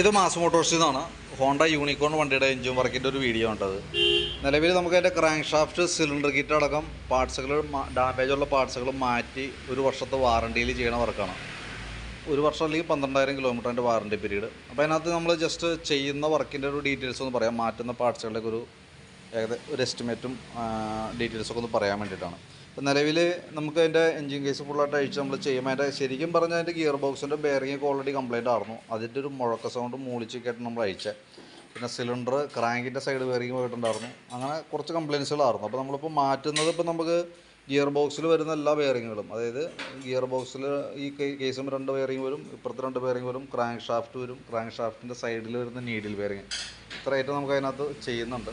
ഇത് മാസ് മോട്ടോഴ്സിൽ നിന്നാണ് Honda unicorn വണ്ടിയുടെ എഞ്ചിൻ വർക്കിന്റെ ഒരു വീഡിയോ ഉണ്ടത് നിലവിൽ നമുക്ക് അതിന്റെ ക്രാങ്ക് ഷാഫ്റ്റ് സിലിണ്ടർ കിറ്റ് അടക്കം പാർട്സുകൾ ഡാമേജ് ഉള്ള പാർട്സുകൾ മാറ്റി ഒരു വർഷത്തെ വാറണ്ടിയിൽ ചെയ്യണ വർക്കാണ്. ഒരു വർഷം അല്ലെങ്കിൽ പന്ത്രണ്ടായിരം കിലോമീറ്ററിന്റെ വാറണ്ടി പീരീഡ് അപ്പോൾ അതിനകത്ത് നമ്മൾ ജസ്റ്റ് ചെയ്യുന്ന വർക്കിന്റെ ഒരു ഡീറ്റെയിൽസ് ഒന്ന് പറയാം. മാറ്റുന്ന പാർട്സുകളുടെ ഒരു ഏകദേശം ഒരു എസ്റ്റിമേറ്റും ഡീറ്റെയിൽസൊക്കെ ഒന്ന് പറയാൻ വേണ്ടിയിട്ടാണ്. അപ്പോൾ നിലവിൽ നമുക്ക് അതിന്റെ എൻജിൻ കേസ് ഫുള്ളായിട്ട് അഴിച്ച് നമ്മൾ ചെയ്യുമ്പോൾ അതിന്റെ ശരിക്കും പറഞ്ഞാൽ അതിന്റെ ഗിയർ ബോക്സിന്റെ ബെയറിംഗ് ഒക്കെ ഓൾറെഡി കംപ്ലൈന്റ് ആയിരുന്നു. അതിന്റെ ഒരു മുഴക്ക സൗണ്ട് മൂളിച്ചൊക്കെയായിട്ട് നമ്മൾ അഴിച്ചത് പിന്നെ സിലിണ്ടർ ക്രാങ്കിന്റെ സൈഡ് ബെയറിംഗ് പോയിട്ടുണ്ടായിരുന്നു. അങ്ങനെ കുറച്ച് കംപ്ലയിൻസുകളായിരുന്നു അപ്പോൾ നമ്മളിപ്പോൾ മാറ്റുന്നത് ഇപ്പോൾ നമുക്ക് ഗിയർ ബോക്സിൽ വരുന്ന എല്ലാ ബെയറിങ്ങുകളും അതായത് ഗിയർ ബോക്സിൽ ഈ കേസും രണ്ട് ബെയറിംഗ് വരും ഇപ്പുറത്ത് രണ്ട് ബെയറിംഗ് വരും ക്രാങ്ക് ഷാഫ്റ്റ് വരും ക്രാങ്ക് ഷാഫ്റ്റിന്റെ സൈഡിൽ വരുന്ന നീഡിൽ ബെയറിംഗ് ഇത്രയായിട്ട് നമുക്ക് അതിനകത്ത് ചെയ്യുന്നുണ്ട്.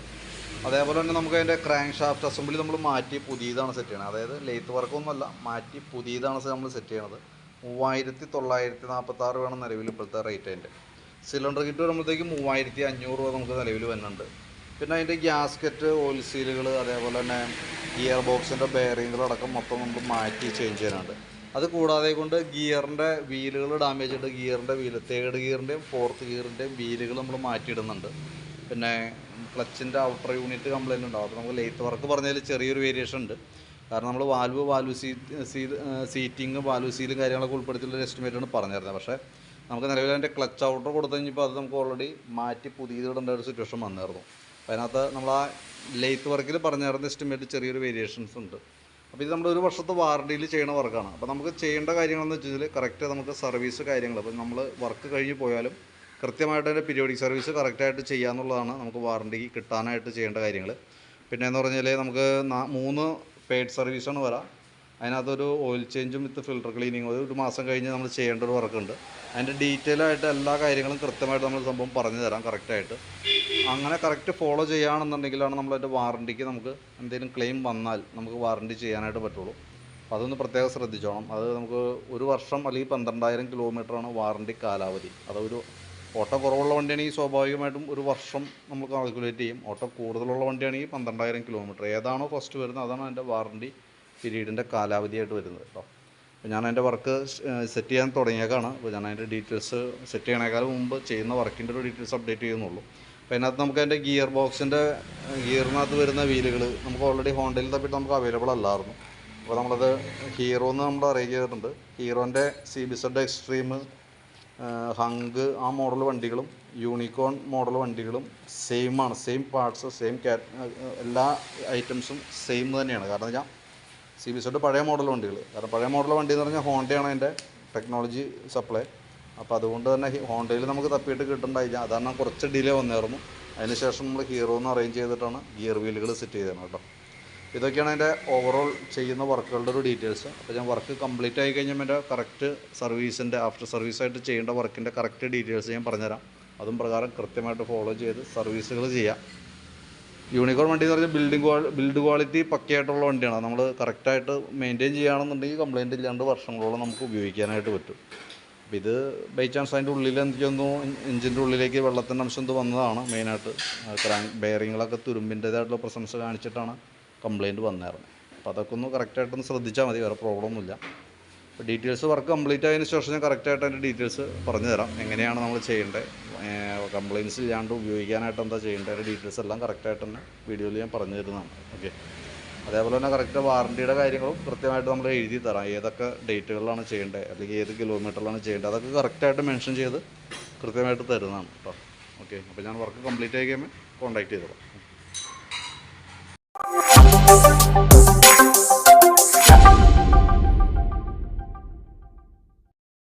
അതേപോലെ തന്നെ നമുക്ക് അതിന്റെ ക്രാങ്ക് ഷാഫ്റ്റ് അസംബ്ലി നമ്മൾ മാറ്റി പുതിയതാണ് സെറ്റ് ചെയ്യണത്. അതായത് ലെയ്ത്ത് വർക്കൊന്നുമല്ല മാറ്റി പുതിയതാണ് നമ്മൾ സെറ്റ് ചെയ്യണത്. മൂവായിരത്തി തൊള്ളായിരത്തി നാൽപ്പത്തി ആറ് വേണം നിലവിൽ ഇപ്പോഴത്തെ റേറ്റ് അതിന്റെ സിലിണ്ടർ കിറ്റ് വരുമ്പോഴത്തേക്ക് മൂവായിരത്തി അഞ്ഞൂറ് രൂപ നമുക്ക് നിലവിൽ വരുന്നുണ്ട്. പിന്നെ അതിന്റെ ഗ്യാസ്കറ്റ് ഓയിൽ സീലുകൾ അതേപോലെ തന്നെ ഗിയർ ബോക്സിന്റെ ബെയറിങ്ങുകളടക്കം മൊത്തം നമ്മൾ മാറ്റി ചേഞ്ച് ചെയ്യാനുണ്ട്. അത് കൂടാതെ കൊണ്ട് ഗിയറിന്റെ വീലുകൾ ഡാമേജ് ഉണ്ട്. ഗിയറിന്റെ വീൽ തേർഡ് ഗിയറിന്റെയും ഫോർത്ത് ഗിയറിന്റെയും വീലുകൾ നമ്മൾ മാറ്റിയിടുന്നുണ്ട് പിന്നെ ക്ലച്ചിന്റെ ഔട്ടർ യൂണിറ്റ് കംപ്ലൈന്റ് ഉണ്ടാവും. അപ്പോൾ നമുക്ക് ലേറ്റ് വർക്ക് പറഞ്ഞതിൽ ചെറിയൊരു വേരിയേഷൻ ഉണ്ട്. കാരണം നമ്മൾ വാൽവ് വാൽവ് സീ സീൽ സീറ്റിങ് വാൽവ് സീലും കാര്യങ്ങളൊക്കെ ഉൾപ്പെടുത്തിയുള്ള എസ്റ്റിമേറ്റാണ് പറഞ്ഞിരുന്നത്. പക്ഷേ നമുക്ക് നിലവിൽ അതിന്റെ ക്ലച്ച് ഔട്ടർ കൊടുത്തു കഴിഞ്ഞപ്പോൾ അത് നമുക്ക് ഓൾറെഡി മാറ്റി പുതിയത് ഇടേണ്ട ഒരു സിറ്റുവേഷൻ വന്നിരുന്നു. അപ്പോൾ അതിനകത്ത് നമ്മൾ ആ ലേത്ത് വർക്കിൽ പറഞ്ഞിരുന്ന എസ്റ്റിമേറ്റ് ചെറിയൊരു വേരിയേഷൻസ് ഉണ്ട്. അപ്പോൾ ഇത് നമ്മൾ ഒരു വർഷത്തെ വാറണ്ടിയിൽ ചെയ്യുന്ന വർക്കാണ് അപ്പോൾ നമുക്ക് ചെയ്യേണ്ട കാര്യങ്ങളെന്ന് വെച്ചാൽ കറക്റ്റ് നമുക്ക് സർവീസ് കാര്യങ്ങൾ അപ്പോൾ നമ്മൾ വർക്ക് കഴിഞ്ഞ് പോയാലും കൃത്യമായിട്ട് അതിന്റെ പീരിയോഡിക് സർവീസ് കറക്റ്റായിട്ട് ചെയ്യാന്നുള്ളതാണ് നമുക്ക് വാറണ്ടി കിട്ടാനായിട്ട് ചെയ്യേണ്ട കാര്യങ്ങൾ പിന്നെ എന്ന് പറഞ്ഞാൽ നമുക്ക് മൂന്ന് പെയ്ഡ് സർവീസാണ് വരാം. അതിനകത്തൊരു ഓയിൽ ചേഞ്ചും വിത്ത് ഫിൽട്ടർ ക്ലീനിങ്ങും ഒരു മാസം കഴിഞ്ഞ് നമ്മൾ ചെയ്യേണ്ട ഒരു വർക്കുണ്ട് അതിന്റെ ഡീറ്റെയിൽ ആയിട്ട് എല്ലാ കാര്യങ്ങളും കൃത്യമായിട്ട് നമ്മൾ സംഭവം പറഞ്ഞു തരാം കറക്റ്റായിട്ട് അങ്ങനെ കറക്റ്റ് ഫോളോ ചെയ്യുകയാണെന്നുണ്ടെങ്കിലാണ് നമ്മൾ അതിന്റെ വാറണ്ടിക്ക് നമുക്ക് എന്തെങ്കിലും ക്ലെയിം വന്നാൽ നമുക്ക് വാറണ്ടി ചെയ്യാനായിട്ട് പറ്റുള്ളൂ. അപ്പോൾ അതൊന്ന് പ്രത്യേകം ശ്രദ്ധിച്ചോണം. അത് നമുക്ക് ഒരു വർഷം അല്ലെങ്കിൽ പന്ത്രണ്ടായിരം കിലോമീറ്ററാണ് വാറണ്ടി കാലാവധി. അതൊരു ഓട്ടോ കുറവുള്ള വണ്ടിയാണെങ്കിൽ സ്വാഭാവികമായിട്ടും ഒരു വർഷം നമ്മൾ കാൽക്കുലേറ്റ് ചെയ്യും. ഓട്ടോ കൂടുതലുള്ള വണ്ടിയാണെങ്കിൽ പന്ത്രണ്ടായിരം കിലോമീറ്റർ ഏതാണോ ഫസ്റ്റ് വരുന്നത് അതാണ് അതിന്റെ വാറണ്ടി പീരീഡിന്റെ കാലാവധിയായിട്ട് വരുന്നത് കേട്ടോ അപ്പോൾ ഞാൻ എന്റെ വർക്ക് സെറ്റ് ചെയ്യാൻ തുടങ്ങിയേക്കാണ്. അപ്പോൾ ഞാൻ അതിന്റെ ഡീറ്റെയിൽസ് സെറ്റ് ചെയ്യണേക്കാളും മുമ്പ് ചെയ്യുന്ന വർക്കിന്റെ ഒരു ഡീറ്റെയിൽസ് അപ്ഡേറ്റ് ചെയ്യുന്നുള്ളൂ. അപ്പോൾ അതിനകത്ത് നമുക്ക് അതിന്റെ ഗിയർ ബോക്സിന്റെ ഗിയറിനകത്ത് വരുന്ന വീലുകൾ നമുക്ക് ഓൾറെഡി ഹോണ്ടയിൽ തപ്പിട്ട് നമുക്ക് അവൈലബിൾ അല്ലായിരുന്നു. അപ്പോൾ നമ്മളത് ഹീറോ എന്ന് നമ്മൾ അറേഞ്ച് ചെയ്തിട്ടുണ്ട് ഹീറോന്റെ C B Z extreme Hunk ആ മോഡൽ വണ്ടികളും യൂണിക്കോൺ മോഡൽ വണ്ടികളും സെയിം ആണ്. സെയിം പാർട്സ് സെയിം എല്ലാ ഐറ്റംസും സെയിം തന്നെയാണ്. കാരണം വെച്ചാൽ സി ബി സെഡ് പഴയ മോഡൽ വണ്ടികൾ. കാരണം പഴയ മോഡൽ വണ്ടി എന്ന് പറഞ്ഞാൽ ഹോണ്ടയാണ് അതിന്റെ ടെക്നോളജി സപ്ലൈ അപ്പോൾ അതുകൊണ്ട് തന്നെ ഹോണ്ടയിൽ നമുക്ക് തപ്പിയിട്ട് കിട്ടേണ്ടായില്ല അതാണ് കുറച്ച് ഡിലേ വന്നായിരുന്നു അതിനുശേഷം നമ്മൾ ഹീറോ എന്ന് അറേഞ്ച് ചെയ്തിട്ടാണ് ഗിയർ വീലുകൾ സെറ്റ് ചെയ്തത് കേട്ടോ. ഇതൊക്കെയാണ് എന്റെ ഓവറോൾ ചെയ്യുന്ന വർക്കുകളുടെ ഒരു ഡീറ്റെയിൽസ് അപ്പോൾ ഞാൻ വർക്ക് കംപ്ലീറ്റ് ആയി കഴിഞ്ഞാൽ എന്റെ കറക്റ്റ് സർവീസിന്റെ ആഫ്റ്റർ സർവീസായിട്ട് ചെയ്യേണ്ട വർക്കിന്റെ കറക്റ്റ് ഡീറ്റെയിൽസ് ഞാൻ പറഞ്ഞുതരാം. അതും പ്രകാരം കൃത്യമായിട്ട് ഫോളോ ചെയ്ത് സർവീസുകൾ ചെയ്യാം. യൂണിക്കോൺ വണ്ടി എന്ന് പറഞ്ഞാൽ ബിൽഡിംഗ് ബിൽഡ് ക്വാളിറ്റി പക്കയായിട്ടുള്ള വണ്ടിയാണ്. നമ്മൾ കറക്റ്റായിട്ട് മെയിന്റെയിൻ ചെയ്യുകയാണെന്നുണ്ടെങ്കിൽ കംപ്ലയിന്റ് ഇല്ലാണ്ട് വർഷങ്ങളോളം നമുക്ക് ഉപയോഗിക്കാനായിട്ട് പറ്റും. അപ്പോൾ ഇത് ബൈ ചാൻസ് അതിന്റെ ഉള്ളിൽ എന്തൊക്കെയൊന്നു എഞ്ചിന്റെ ഉള്ളിലേക്ക് വെള്ളത്തിന്റെ അംശം ഇത് വന്നതാണ് മെയിനായിട്ട് ക്രാങ്ക് ബെയറിങ്ങളൊക്കെ തുരുമ്പിന്റേതായിട്ടുള്ള പ്രസൻസ് കാണിച്ചിട്ടാണ് കംപ്ലയിന്റ് വന്നായിരുന്നു. അപ്പോൾ അതൊക്കെ ഒന്ന് കറക്റ്റായിട്ടൊന്ന് ശ്രദ്ധിച്ചാൽ മതി വേറെ പ്രോബ്ലം ഒന്നുമില്ല. അപ്പോൾ ഡീറ്റെയിൽസ് വർക്ക് കംപ്ലീറ്റ് ആയതിനു ശേഷം ഞാൻ കറക്റ്റായിട്ട് അതിന്റെ ഡീറ്റെയിൽസ് പറഞ്ഞു തരാം. എങ്ങനെയാണ് നമ്മൾ ചെയ്യേണ്ടത് കംപ്ലയിൻസ് ഇല്ലാണ്ട് ഉപയോഗിക്കാനായിട്ട് എന്താ ചെയ്യേണ്ടത് അതിന്റെ ഡീറ്റെയിൽസ് എല്ലാം കറക്റ്റായിട്ട് തന്നെ വീഡിയോയിൽ ഞാൻ പറഞ്ഞു തരുന്നതാണ്. ഓക്കെ അതേപോലെ തന്നെ കറക്റ്റ് വാറണ്ടിയുടെ കാര്യങ്ങളും കൃത്യമായിട്ട് നമ്മൾ എഴുതി തരാം. ഏതൊക്കെ ഡേറ്റുകളിലാണ് ചെയ്യേണ്ടത് അല്ലെങ്കിൽ ഏത് കിലോമീറ്ററിലാണ് ചെയ്യേണ്ടത് അതൊക്കെ കറക്റ്റായിട്ട് മെൻഷൻ ചെയ്ത് കൃത്യമായിട്ട് തരുന്നതാണ് കേട്ടോ ഓക്കെ അപ്പോൾ ഞാൻ വർക്ക് കംപ്ലീറ്റ് ആയി കഴിയുമ്പോൾ കോൺടാക്ട് ചെയ്തോളാം.